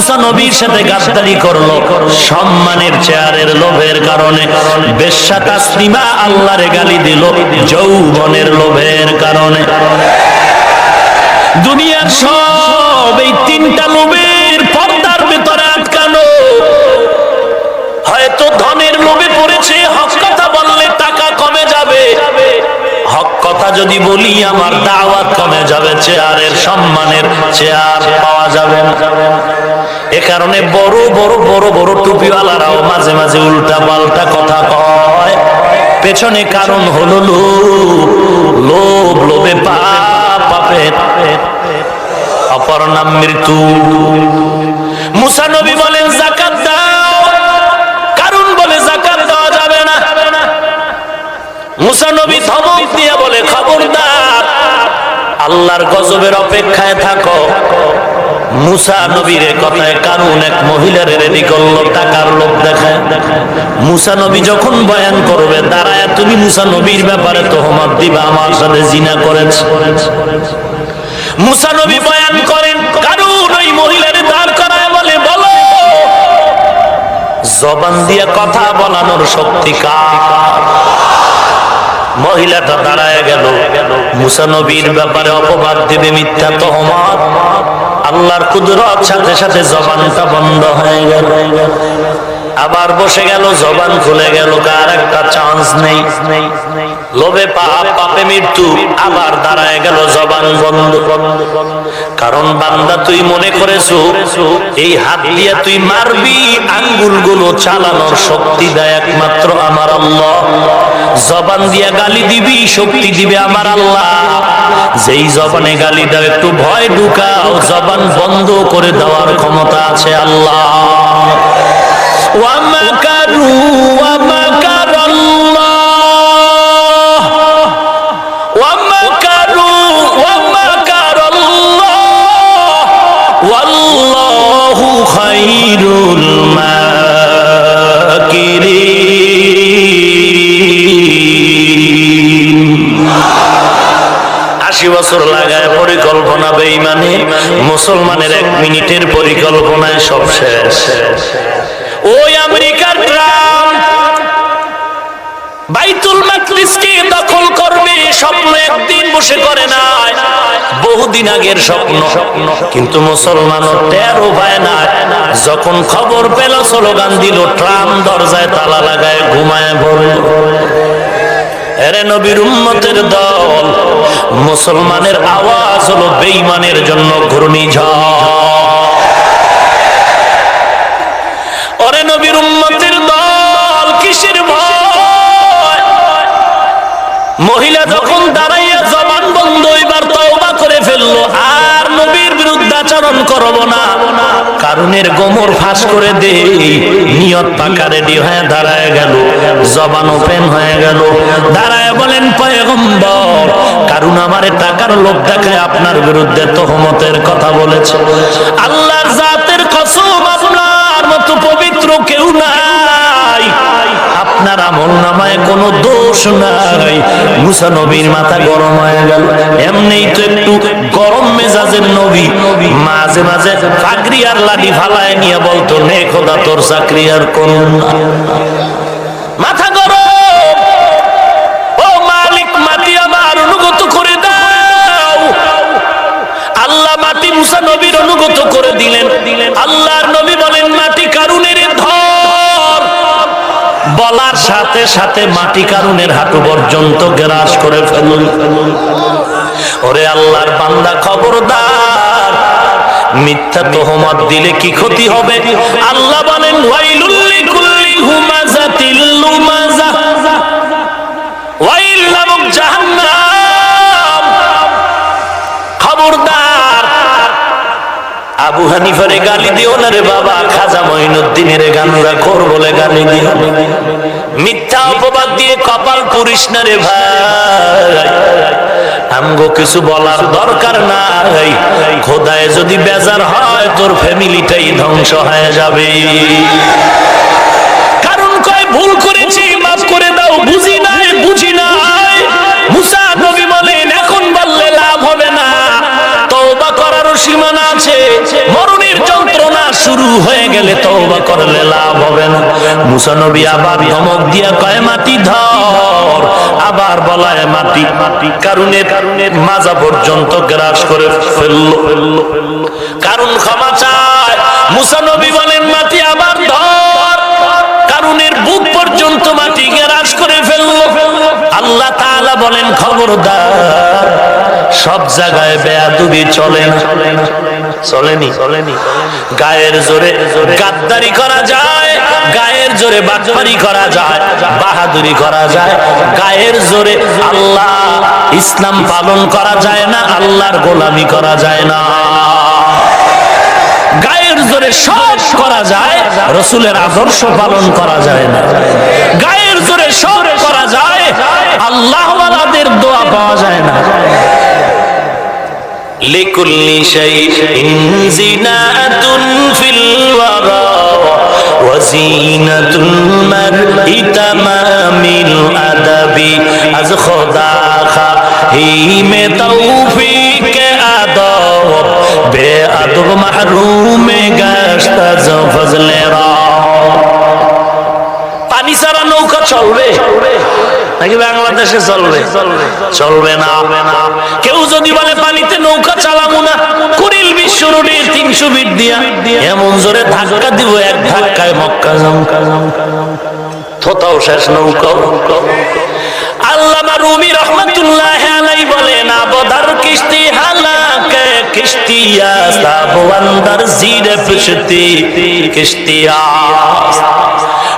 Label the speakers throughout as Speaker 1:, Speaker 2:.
Speaker 1: মুসা নবীর সাথে গাদ্দারি করল। সম্মানের চেয়ারের লোভের কারণে বেশ্যা তাসলিমা আল্লাহরে গালি দিল যৌবনের লোভের কারণে। দুনিয়ার সব এই তিনটা লোভের পর্দার ভেতরে আটকানো। হয়তো ধনের লোভে পড়েছে, হক কথা বললে টাকা কমে যাবে। হক কথা যদি বলি, আমার দাওয়াত কমে যাবে, চেয়ারের সম্মানের চেয়ার পাওয়া যাবে না। এ কারণে বড় বড় বড় বড় টুপিওয়ালারাও মাঝে মাঝে উল্টা পাল্টা কথা কয়। পেছনে কারণ হলো লোভ লোভ পাপ অপর নাম মৃত্যু। মুসা নবী বলেন, জাকাত দাও। কারণ বলে জাকাত দেওয়া যাবে না। মুসা নবী ধমক দিয়ে বলে, খবরদার, আল্লাহর গজবের অপেক্ষায় থাকো। মুসা নবীর কথায় কারণ এক মহিলার রেডি করল, টাকার লোক দেখায়। মুসা নবী যখন বয়ান করবে, দাঁড়ায় তুমি মুসা নবীর ব্যাপারে তোহমত দিবা, আমার সাথে জিনা করেছে। মুসা নবী বয়ান করেন কারণ ওই মহিলার দাঁড় করায় বলে, বলো, জবান দিয়ে কথা বলানোর শক্তি কার? মহিলাটা দাঁড়ায় গেল, মুসা নবীর ব্যাপারে অপবাদ দেবে মিথ্যা তহমত। আল্লাহর কুদরত সাথে সাথে জবানটা বন্ধ হয়ে গেল। আবার বসে গেল, জবান খুলে গেল, কার একটা চান্স নেই। লোভে পাপ পাপে মৃত্যু, আবার দাঁড়ায় গেল, জবান বন্ধ। কারণ বান্দা তুই মনে করেছ, এই হাত দিয়ে তুই মারবি আঙ্গুলগুলো চালানোর শক্তি দেয় একমাত্র আমার আল্লাহ। জবান দিয়া গালি দিবি, শক্তি দিবে আমার আল্লাহ। যেই জবানে গালি দাও, একটু ভয় ঢুকাও, জবান বন্ধ করে দেওয়ার ক্ষমতা আছে আল্লাহ। ওয়া মাকারু ওয়া আশি বছর লাগায় পরিকল্পনা বেইমানে মুসলমানের এক মিনিটের পরিকল্পনায় সব শেষ। ওই আমেরিকার ট্রাম্প বাইতুল মাকদিসকে দখল করবে, স্বপ্ন একদিন বসে করে নাই। বহুদিন আগের স্বপ্ন, কিন্তু মুসলমান টেরও পায় না। যখন খবর পেল, স্লোগান দিল, ট্রাম্প দরজায় তালা লাগায় ঘুমায় পড়ল মুসলমানের আওয়াজ হলো বেঈমানের জন্য ঘূর্ণিঝড়। ওরে নবীর উম্মতের দল, কিসের মহিলা যখন দাঁড়াইয়া জবান বন্ধ, এবার তওবা করে ফেলল, আর নবীর বিরুদ্ধে আচরণ করব কারণের গোমর ফাঁস করে দে নিয়ত পাকা রেডি হয়ে দাঁড়ায় গেল, জবান ওপেন হয়ে গেল। দাঁড়ায় বলেন, পয়গম্বর কারণ আমার টাকার লোক দেখায় আপনার বিরুদ্ধে তহমতের কথা বলেছে। আল্লাহর জাতের কসম আপনার আমল নামায় কোনো দোষ নাই। মুসা নবীর মাথা গরম হয়ে গেল। এমনিই তো একটু গরম মেজাজের নবী। মাঝে মাঝে চাকরি আর লাঠি ফালায় নিয়ে বলতো, নে খোদা, তোর চাকরি আর কোন মাথা গরম। অনুগত করে মাটি মুসা নবীর অনুগত করে দিলেন। আল্লাহর নবী বলেন, মাটি বলার সাথে সাথে মাটি কারুনের হাঁটু পর্যন্ত গ্রাস করে ফেলুন। ওরে আল্লাহর বান্দা, খবরদার। মিথ্যা তোহমত দিলে কি ক্ষতি হবে? আল্লাহ বলেন খবরদার। আবু হানিফারে গালি দিও না রে বাবা, খাজা মঈনুদ্দিনের গানুরা খোর বলে গালি দিও। মিথ্যা অপবাদ দিয়ে কপাল পুরিস না রে ভাই। আমগো কিছু বলার দরকার নাই। খোদায় যদি বেজার হয়, তোর ফ্যামিলিটাই ধ্বংস হয়ে যাবে। কারণ কয় ভুল করেছি, মাফ করে দাও, বুঝি নাই বুঝি নাই। মুসা তওবা করলে লাভ হবে না। মুসা নবী আবার ধমক দিয়া কয়, মাটি ধর। আবার বলায়, মাটি মাটি কারণে কারণে মাজা পর্যন্ত গ্রাস করে ফেলল ফেলল। কারণ ক্ষমা চায়। মুসা নবী বলেন, মাটি আবার ধর। কারণের বুক পর্যন্ত মাটি গ্রাস করে ফেলল। আল্লাহ তাআলা বলেন, খবরদার, সব জায়গায় বেয়াদুবি চলে না। চলেনি। চলেনি। গায়ের জোরে গাদ্দারি করা যায় গায়ের জোরে বাটপারি করা যায় বাহাদুরি করা যায়। গায়ের জোরে আল্লাহ ইসলাম পালন করা যায় না আল্লাহর গোলামি করা যায় না। গায়ের জোরে সব করা যায় রসুলের আদর্শ পালন করা যায় না। গায়ের জোরে সব করা যায় আল্লাহওয়ালাদের দোয়া পাওয়া যায় না। لكل شيء زناة في الورى وزينة المرء تمام الأدب از خدا خیم توفیق آداب بے ادب محروم گشت از فضل را পানি সারা নৌকা চলবে নাকি বাংলাদেশে চলবে? চলবে। না। কেউ যদি বলে পানিতে নৌকা চালাবো না কুড়িল বিশ্ব রোডে তিনশো বিট দিয়া এমন জোরে ধাক্কা দিব এক ধাক্কায় মক্কা জমকা থোতাও শেষ নৌকা। আল্লামা রুমি রহমতুল্লাহ আলাই বলেন আবদার কিস্তি হালাকে আন্দার জিরে কিস্তিয়া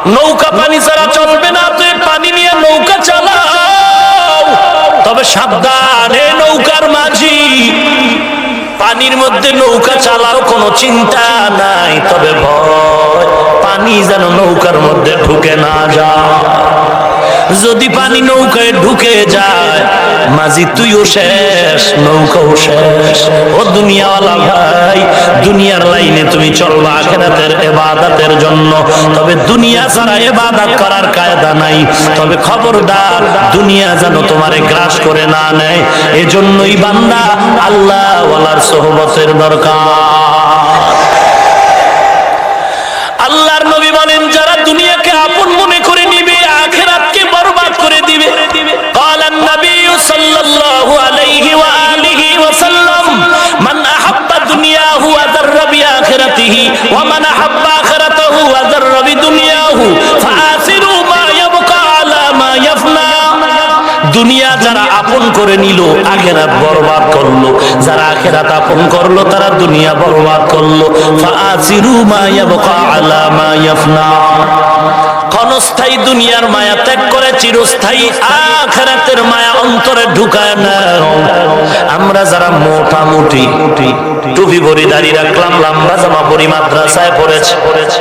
Speaker 1: নৌকা পানি ছাড়া চলবে না নৌকা চালাও। তবে সাবধান নৌকার মাঝি। পানির মধ্যে নৌকা চালাও কোনো চিন্তা নাই, তবে ভয়, পানি যেন নৌকার মধ্যে ঢুকে না যায়। যদি পানি নৌকায় ঢুকে যায় মাঝি তুইও শেষ, নৌকাও শেষ। ও দুনিয়াওয়ালা ভাই, দুনিয়ার লাইনে তুমি চলবা আখেরাতের এবাদাতের জন্য। তবে দুনিয়া ছাড়া এবাদাত করার কায়দা নাই। তবে খবরদার, দুনিয়া যেন তোমারে গ্রাস করে না নেয়। এজন্যই বান্দা আল্লাহ ওয়ালার সোহবতের দরকার। করে নিল, আখেরাত বরবাদ করল। যারা আখেরাত আপন করল, তারা দুনিয়া বরবাদ করল। ক্ষণস্থায়ী দুনিয়ার মায়া ত্যাগ করে চিরস্থায়ী আখেরাতের মায়া অন্তরে ঢুকায় না। আমরা যারা মোটামুটি টুপি ভরি দাঁড়িয়ে রাখলাম, লাম্বা জামা পরি, মাদ্রাসায় পড়েছে পড়েছে।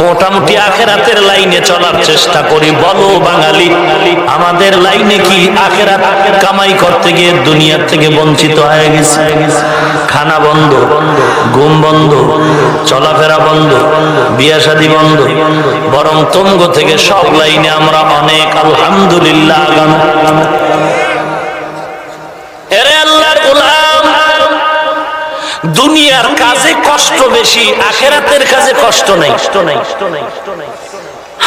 Speaker 1: মোটামুটি আখেরাতের লাইনে চলার চেষ্টা করি। বলো বাঙালি, আমাদের লাইনে কি আখেরাত কামাই করতে গিয়ে দুনিয়ার থেকে বঞ্চিত হয়ে গেছে? খানা বন্ধ, ঘুম বন্ধ, চলাফেরা বন্ধ বিয়া শাদী বন্ধ, বরং তঙ্গ থেকে সব লাইনে আমরা অনেক আলহামদুলিল্লাহ আগাম এরে আল্লাহর গোলাম দুনিয়ার কাজে কষ্ট বেশি, আখেরাতের কাজে কষ্ট নাই।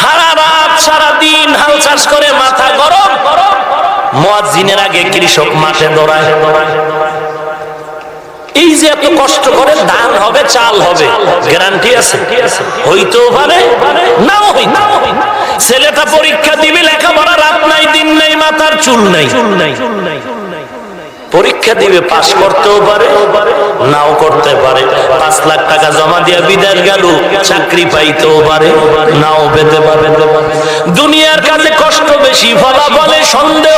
Speaker 1: সারা রাত, সারা দিন হাল করে আগে কৃষক মাঠে দৌড়ায়। এই যে এত কষ্ট করে ধান হবে, চাল হবে আছে? ছেলেটা পরীক্ষা দিবে, লেখাপড়া রাত নাই, দিন নাই, মাথার চুল নাই চুল নাই চুল নাই। পরীক্ষা দিবে, পাশ করতেও পারে, নাও করতে পারে। পাঁচ লাখ টাকা জমা দিয়া বিদায় গেল, চাকরি পাইতেও পারে, নাও পেতে পারে। দুনিয়ার কাছে কষ্ট বেশি, ফলাফলে সন্দেহ